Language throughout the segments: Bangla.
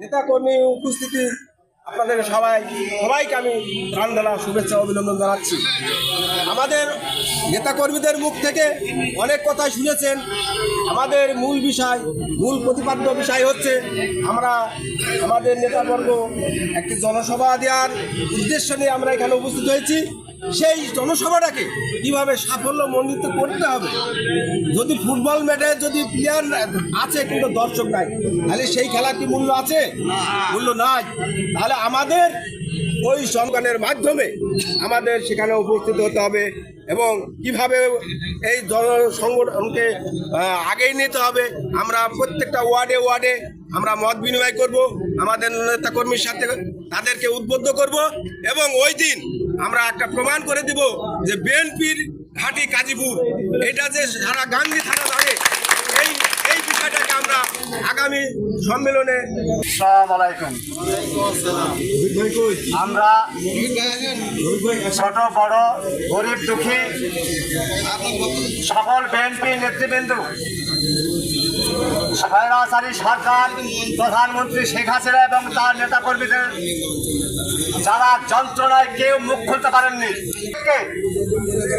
নেতাকর্মী উপস্থিতি, আপনাদের সবাই, সবাইকে আমি প্রাণ ঢালা শুভেচ্ছা, অভিনন্দন জানাচ্ছি। আমাদের নেতাকর্মীদের মুখ থেকে অনেক কথা শুনেছেন। আমাদের মূল বিষয়, মূল প্রতিপাদ্য বিষয় হচ্ছে, আমরা আমাদের নেতাবর্গ একটি জনসভা দেওয়ার উদ্দেশ্য নিয়ে আমরা এখানে উপস্থিত হয়েছি। সেই জনসভাটাকে কীভাবে সাফল্য মণ্ডিত করতে হবে? যদি ফুটবল ম্যাটে যদি প্লেয়ার আছে কিন্তু দর্শক নাই, তাহলে সেই খেলার কি মূল্য আছে? মূল্য নাই। তাহলে আমাদের ওই সংগঠনের মাধ্যমে আমাদের সেখানে উপস্থিত হতে হবে এবং কীভাবে এই জন সংগঠনকে আগেই নিতে হবে। আমরা প্রত্যেকটা ওয়ার্ডে ওয়ার্ডে আমরা মত বিনিময় করব, আমাদের নেতাকর্মীর সাথে তাদেরকে উদ্বুদ্ধ করব এবং ওই দিন আমরা একটা প্রমাণ করে দিব যে বিএনপির ঘাটি কাজীপুর এটা যে সারা গান্ধী থানা ধরে এই এই বিষয়টাকে আমরা আগামী সম্মেলনে আমরা ছোট, বড়, গরিব, দুঃখী, সকল বিএনপি নেতৃবৃন্দ সরকার, প্রধানমন্ত্রী শেখ হাসিনা এবং তার নেতাকর্মীদের, যারা যন্ত্রণায় কেউ মুখ খুলতে পারেননি।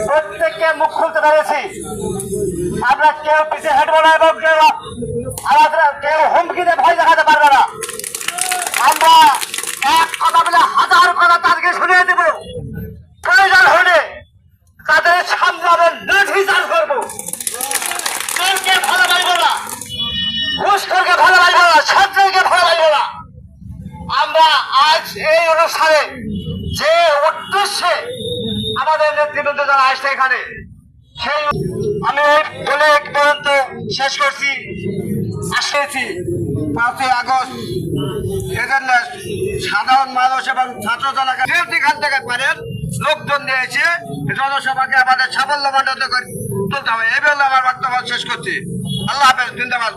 প্রত্যেককে মুখ খুলতে পেরেছি। আমরা কেউ পিছিয়ে হেঁটবো না এবং কেউ আমাদের কেউ হুমকি ভয় দেখাতে পারবে না আমরা এক কথা বলে হাজার কথা তাদেরকে শুনিয়ে দেব প্রয়োজন হলে তাদের সামনে আমরা নির্বিচার করব চোরকে ভালোবাসবো না ঘুষখোরকে ভালোবাসবো না ছাত্রকে ভালোবাসবো না আমরা আজ অনুষ্ঠানে যে উদ্দেশ্যে আমাদের নেতৃবৃন্দ যারা আসছে এখানে, সেই আমি এই বলে পর্যন্ত শেষ করছি। আসেছি পাঁচই আগস্ট। এজন্য সাধারণ মানুষ এবং ছাত্র জনতা যেখান থেকে পারেন, লোকজন নিয়ে এসে জনসভাকে আমাদের সাফল্য মণ্ডিত করে তুলতে হবে। এই বলে আমার বক্তব্য শেষ করছি। আল্লাহ হাফেজ জিন্দাবাদ